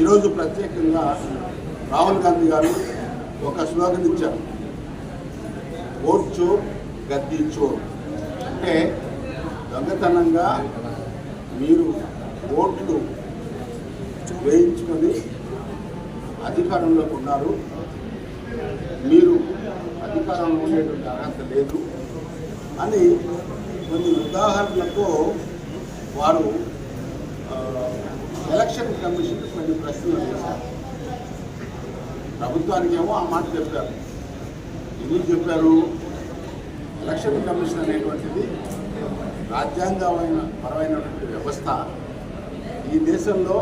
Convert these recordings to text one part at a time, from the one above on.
ఈరోజు ప్రత్యేకంగా రాహుల్ గాంధీ గారు ఒక స్లోగన్ ఇచ్చారు. ఓట్ చోర్ గద్దీ చోర్. అంటే దొంగతనంగా మీరు ఓట్లు వేయించుకొని అధికారంలోకి ఉన్నారు. మీరు అధికారంలో ఉండేటువంటి అర్హత లేదు అని కొన్ని ఉదాహరణలతో వారు ఎలక్షన్ కమిషన్ కొన్ని ప్రశ్నలు వేశారు ప్రభుత్వానికి ఏమో ఆ మాట చెప్పారు. ఎందుకు చెప్పారు? ఎలక్షన్ కమిషన్ అనేటువంటిది రాజ్యాంగమైన పరమైనటువంటి వ్యవస్థ ఈ దేశంలో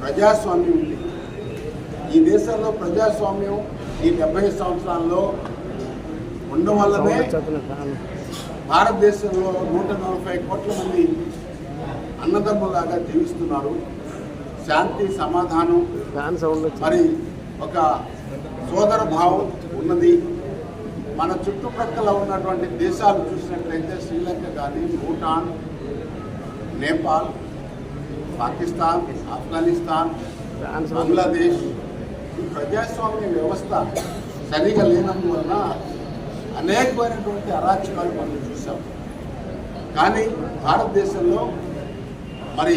ప్రజాస్వామ్యం ఉంది. ఈ దేశంలో ప్రజాస్వామ్యం ఈ డెబ్బై సంవత్సరాల్లో ఉండడం వల్లనే భారతదేశంలో నూట నలభై కోట్ల మంది అన్నదమ్ములాగా జీవిస్తున్నారు శాంతి సమాధానం. మరి ఒక సోదర భావం ఉన్నది. మన చుట్టుప్రక్కల ఉన్నటువంటి దేశాలు చూసినట్లయితే శ్రీలంక కానీ భూటాన్ నేపాల్ పాకిస్తాన్ ఆఫ్ఘనిస్తాన్ బంగ్లాదేశ్ ఈ ప్రజాస్వామ్య వ్యవస్థ సరిగా లేనందువలన అనేకమైనటువంటి అరాచకాలు మనం చూసాం కానీ భారతదేశంలో మరి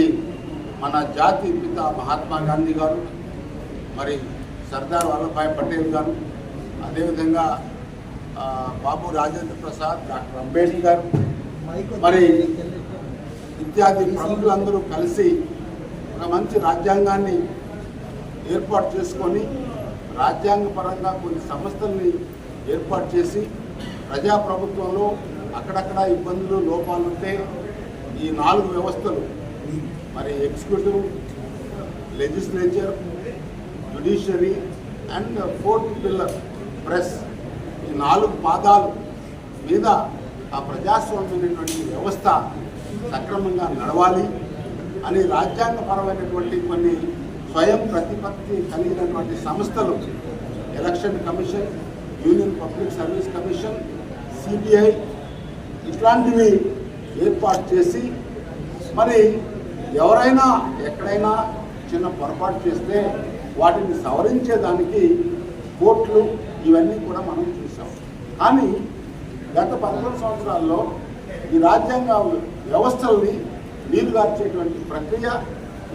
మన జాతి పిత మహాత్మా గాంధీ గారు మరి సర్దార్ వల్లభాయ్ పటేల్ గారు అదేవిధంగా బాబు రాజేంద్ర ప్రసాద్ డాక్టర్ అంబేద్కర్ మరి ఇత్యాది ప్రముఖులందరూ కలిసి ఒక మంచి రాజ్యాంగాన్ని ఏర్పాటు చేసుకొని రాజ్యాంగపరంగా కొన్ని సంస్థల్ని ఏర్పాటు చేసి ప్రజాప్రభుత్వంలో అక్కడక్కడ ఇబ్బందులు లోపాలు ఉంటే ఈ నాలుగు వ్యవస్థలు మరి executive legislature judiciary and fourth pillar press ఈ నాలుగు పాదాలు మీద ఆ ప్రజాస్వామ్యమైనటువంటి వ్యవస్థ సక్రమంగా నడవాలి అని రాజ్యాంగపరమైనటువంటి కొన్ని స్వయం ప్రతిపత్తి కలిగినటువంటి సంస్థలు election commission union public service commission CBI ఇట్లాంటివి ఏర్పాటు చేసి మరి ఎవరైనా ఎక్కడైనా చిన్న పొరపాటు చేస్తే వాటిని సవరించేదానికి కోర్టులు ఇవన్నీ కూడా మనం చూసాం కానీ గత పదకొండు సంవత్సరాల్లో ఈ రాజ్యాంగ వ్యవస్థల్ని నీరుగార్చేటువంటి ప్రక్రియ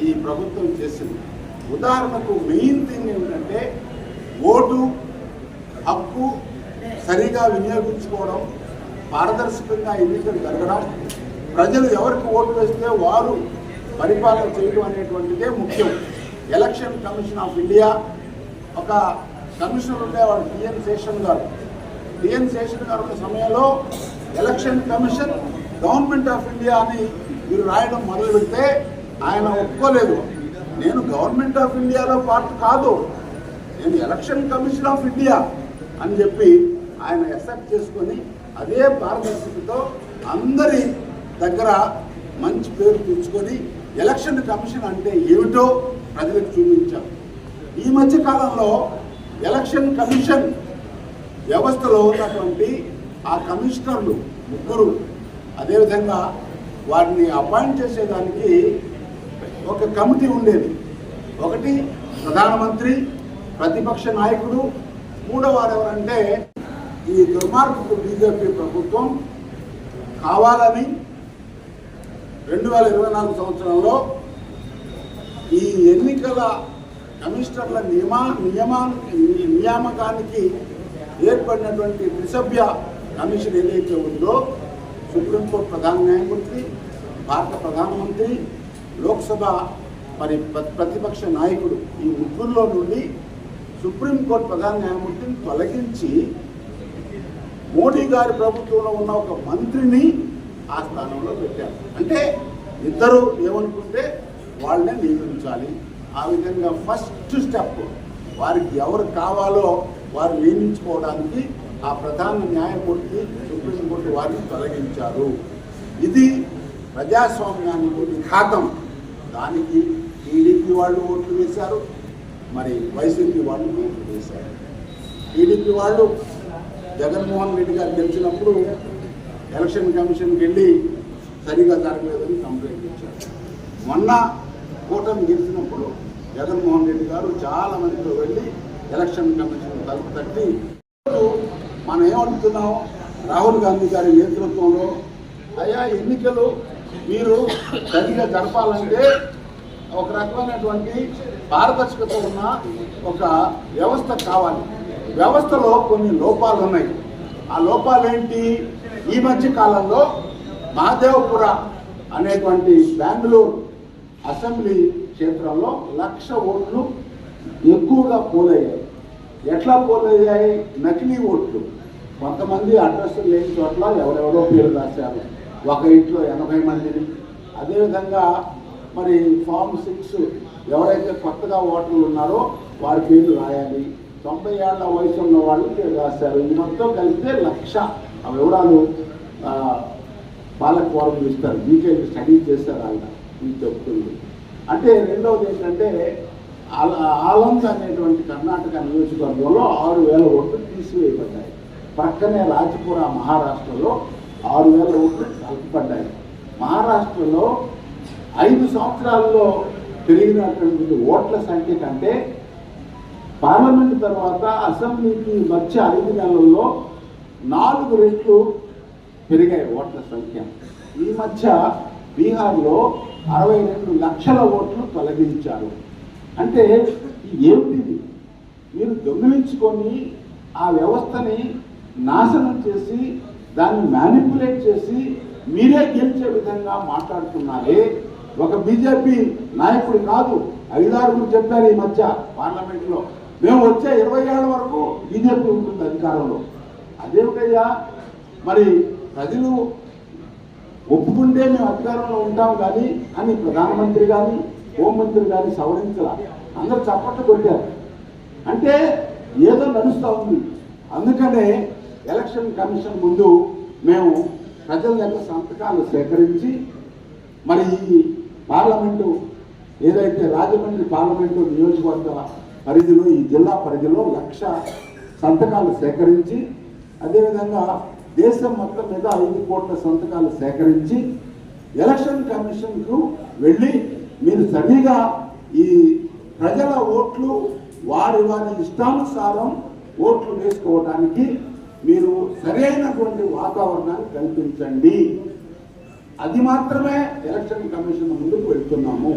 ఈ ప్రభుత్వం చేసింది. ఉదాహరణకు మెయిన్ థింగ్ ఏమిటంటే ఓటు హక్కు సరిగా వినియోగించుకోవడం పారదర్శకంగా ఎన్నికలు జరగడం. ప్రజలు ఎవరికి ఓటు వేస్తే వారు పరిపాలన చేయడం అనేటువంటిదే ముఖ్యం. ఎలక్షన్ కమిషన్ ఆఫ్ ఇండియా ఒక కమిషనర్ ఉండేవాడు డిఎన్ శేషన్ గారు. డిఎన్ శేషన్ గారు ఉన్న సమయంలో election commission government of India అని మీరు రాయడం మొదలు పెడితే ఆయన ఒప్పుకోలేదు. నేను గవర్నమెంట్ ఆఫ్ ఇండియాలో పార్ట్ కాదు. నేను ఎలక్షన్ కమిషన్ ఆఫ్ ఇండియా అని చెప్పి ఆయన ఎక్సెప్ట్ చేసుకొని అదే పారదర్శకతో అందరి దగ్గర మంచి పేరు తెచ్చుకొని ఎలక్షన్ కమిషన్ అంటే ఏమిటో ప్రజలకు చూపించాం. ఈ మధ్య కాలంలో ఎలక్షన్ కమిషన్ వ్యవస్థలో ఉన్నటువంటి ఆ కమిషనర్లు ముగ్గురు అదేవిధంగా వారిని అపాయింట్ చేసేదానికి ఒక కమిటీ ఉండేది. ఒకటి ప్రధానమంత్రి ప్రతిపక్ష నాయకుడు మూడవారు ఎవరంటే ఈ దుర్మార్గపు బీజేపీ ప్రభుత్వం కావాలని రెండు వేల ఇరవై నాలుగు సంవత్సరంలో ఈ ఎన్నికల కమిషనర్ల నియమా నియమా నియామకానికి ఏర్పడినటువంటి త్రిసభ్య కమిషన్ ఏదైతే ఉందో సుప్రీంకోర్టు ప్రధాన న్యాయమూర్తి భారత ప్రధానమంత్రి లోక్సభ మరి ప్రతిపక్ష నాయకుడు ఈ ముగ్గురులో నుండి సుప్రీంకోర్టు ప్రధాన న్యాయమూర్తిని తొలగించి మోడీ గారి ప్రభుత్వంలో ఉన్న ఒక మంత్రిని ఆ స్థానంలో పెట్టారు. అంటే ఇద్దరు ఏమనుకుంటే వాళ్ళనే నియమించాలి. ఆ విధంగా ఫస్ట్ స్టెప్ వారికి ఎవరు కావాలో వారు నియమించుకోవడానికి ఆ ప్రధాన న్యాయమూర్తి సుప్రీంకోర్టు వారిని తొలగించారు. ఇది ప్రజాస్వామ్యానికి విఘాతం దానికి టీడీపీ వాళ్ళు ఓట్లు వేశారు. మరి వైసీపీ వాళ్ళు ఓట్లు వేశారు. టీడీపీ వాళ్ళు జగన్మోహన్ రెడ్డి గారు గెలిచినప్పుడు ఎలక్షన్ కమిషన్కి వెళ్ళి సరిగా జరగలేదని కంప్లైంట్ ఇచ్చారు. మొన్న కూటమి గెలిచినప్పుడు జగన్మోహన్ రెడ్డి గారు చాలా మందితో వెళ్ళి ఎలక్షన్ కమిషన్ తలుపు తట్టి మనం ఏమడుగుతున్నాం రాహుల్ గాంధీ గారి నేతృత్వంలో అయ్యా ఎన్నికలు మీరు సరిగా జరపాలంటే ఒక రకమైనటువంటి పారదర్శకత ఉన్న ఒక వ్యవస్థ కావాలి. వ్యవస్థలో కొన్ని లోపాలు ఉన్నాయి. ఆ లోపాలు ఏంటి ఈ మధ్య కాలంలో మహాదేవపుర అనేటువంటి బెంగళూరు అసెంబ్లీ క్షేత్రంలో లక్ష ఓట్లు ఎక్కువగా పోలయ్యాయి. ఎట్లా పోలయ్యాయి? నకిలీ ఓట్లు. కొంతమంది అడ్రస్ లేని చోట్ల ఎవరెవరో పేరు రాశారు. ఒక ఇంట్లో ఎనభై మందిని. అదేవిధంగా మరి ఫామ్ సిక్స్ ఎవరైతే కొత్తగా ఓటర్లు ఉన్నారో వారి పేర్లు రాయాలి. తొంభై ఏళ్ళ వయసు ఉన్న వాళ్ళు పేరు రాశారు. ఇది మొత్తం కలిపితే లక్ష. ఆ వివరాలు బాలక పాలక ఫోరం ఇస్తారు డీటెయిల్ స్టడీ చేస్తారు ఆయన. ఇది చెప్తుంది. అంటే రెండవది ఏంటంటే ఆలంద అనేటువంటి కర్ణాటక నియోజకవర్గంలో ఆరు వేల ఓట్లు తీసివేయబడ్డాయి. ప్రక్కనే రాజపుర మహారాష్ట్రలో ఆరు వేల ఓట్లు కలపబడ్డాయి. మహారాష్ట్రలో ఐదు సంవత్సరాల్లో పెరిగినటువంటి ఓట్ల సంఖ్య కంటే పార్లమెంట్ తర్వాత అసెంబ్లీకి వచ్చే ఐదు నెలల్లో నాలుగు రెట్లు పెరిగాయి ఓట్ల సంఖ్య. ఈ మధ్య బీహార్లో అరవై రెండు లక్షల ఓట్లు తొలగించారు. అంటే ఏమిటిది? మీరు దొంగిలించుకొని ఆ వ్యవస్థని నాశనం చేసి దాన్ని మ్యానిపులేట్ చేసి మీరే గెలిచే విధంగా మాట్లాడుతున్నారే? ఒక బీజేపీ నాయకుడు కాదు ఐదారుగురు చెప్పారు ఈ మధ్య పార్లమెంట్లో. మేము వచ్చే ఇరవై ఏళ్ళ వరకు బీజేపీ ఉంటుంది అధికారంలో. అదేమిటయ్యా మరి ప్రజలు ఒప్పుకుంటే మేము అధికారంలో ఉంటాం కానీ అని ప్రధానమంత్రి కానీ హోంమంత్రి కానీ సవరించాల. అందరు చప్పట్లు కొట్టారు. అంటే ఏదో నడుస్తూ ఉంది. అందుకనే ఎలక్షన్ కమిషన్ ముందు మేము ప్రజల యొక్క సంతకాలు సేకరించి మరి ఈ పార్లమెంటు ఏదైతే రాజమండ్రి పార్లమెంటు నియోజకవర్గ పరిధిలో ఈ జిల్లా పరిధిలో లక్ష సంతకాలు సేకరించి అదేవిధంగా దేశం మొత్తం మీద ఐదు కోట్ల సంతకాలు సేకరించి ఎలక్షన్ కమిషన్కు వెళ్ళి మీరు సరిగా ఈ ప్రజల ఓట్లు వారి వారి ఇష్టానుసారం ఓట్లు వేసుకోవడానికి మీరు సరైనటువంటి వాతావరణాన్ని కల్పించండి. అది మాత్రమే ఎలక్షన్ కమిషన్ ముందుకు వెళ్తున్నాము.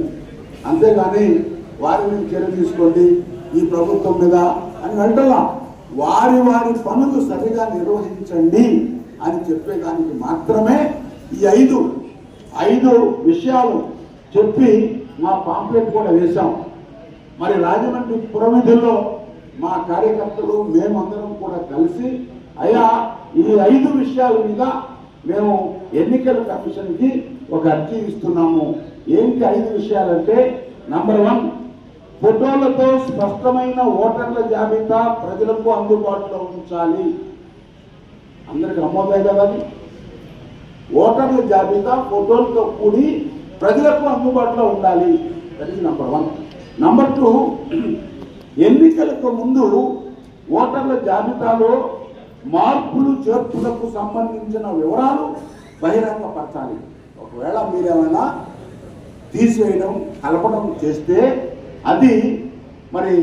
అంతేగాని వారిని చర్య తీసుకోండి ఈ ప్రభుత్వం మీద అని వెంటలా వారి వారి పనులు సరిగా నిర్వహించండి అని చెప్పేదానికి మాత్రమే ఈ ఐదు ఐదు విషయాలు చెప్పి మా పాంప్లెట్ కూడా వేశాం. మరి రాజమండ్రి పురవిధుల్లో మా కార్యకర్తలు మేమందరం కూడా కలిసి అయ్యా ఈ ఐదు విషయాల మీద మేము ఎన్నికల కమిషన్కి ఒక అర్జీ ఇస్తున్నాము. ఏంటి ఐదు విషయాలంటే నంబర్ వన్ ఫోటోలతో స్పష్టమైన ఓటర్ల జాబితా ప్రజలకు అందుబాటులో ఉంచాలి. అందరికి నమోదే కదా అది? ఓటర్ల జాబితా ఫోటోలతో కూడి ప్రజలకు అందుబాటులో ఉండాలి. That is number one number two ఎన్నికలకు ముందు ఓటర్ల జాబితాలో మార్పులు చేర్పులకు సంబంధించిన వివరాలు బహిరంగపరచాలి. ఒకవేళ మీరేమైనా తీసివేయడం కలపడం చేస్తే అది మరి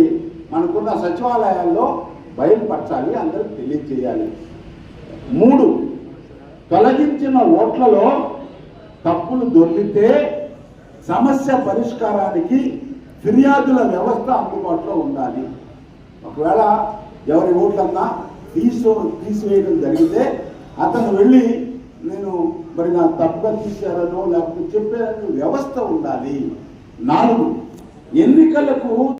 మనకున్న సచివాలయాల్లో బయలుపరచాలి అందరికి తెలియజేయాలి. మూడు తొలగించిన ఓట్లలో తప్పులు దొరికితే సమస్య పరిష్కారానికి ఫిర్యాదుల వ్యవస్థ అందుబాటులో ఉండాలి. ఒకవేళ ఎవరి ఓట్లన్నా తీసు తీసివేయడం జరిగితే అతను వెళ్ళి నేను మరి నా తప్పుగా తీశారనో లేకపోతే చెప్పారని వ్యవస్థ ఉండాలి. నాలుగు ఎన్నికలకు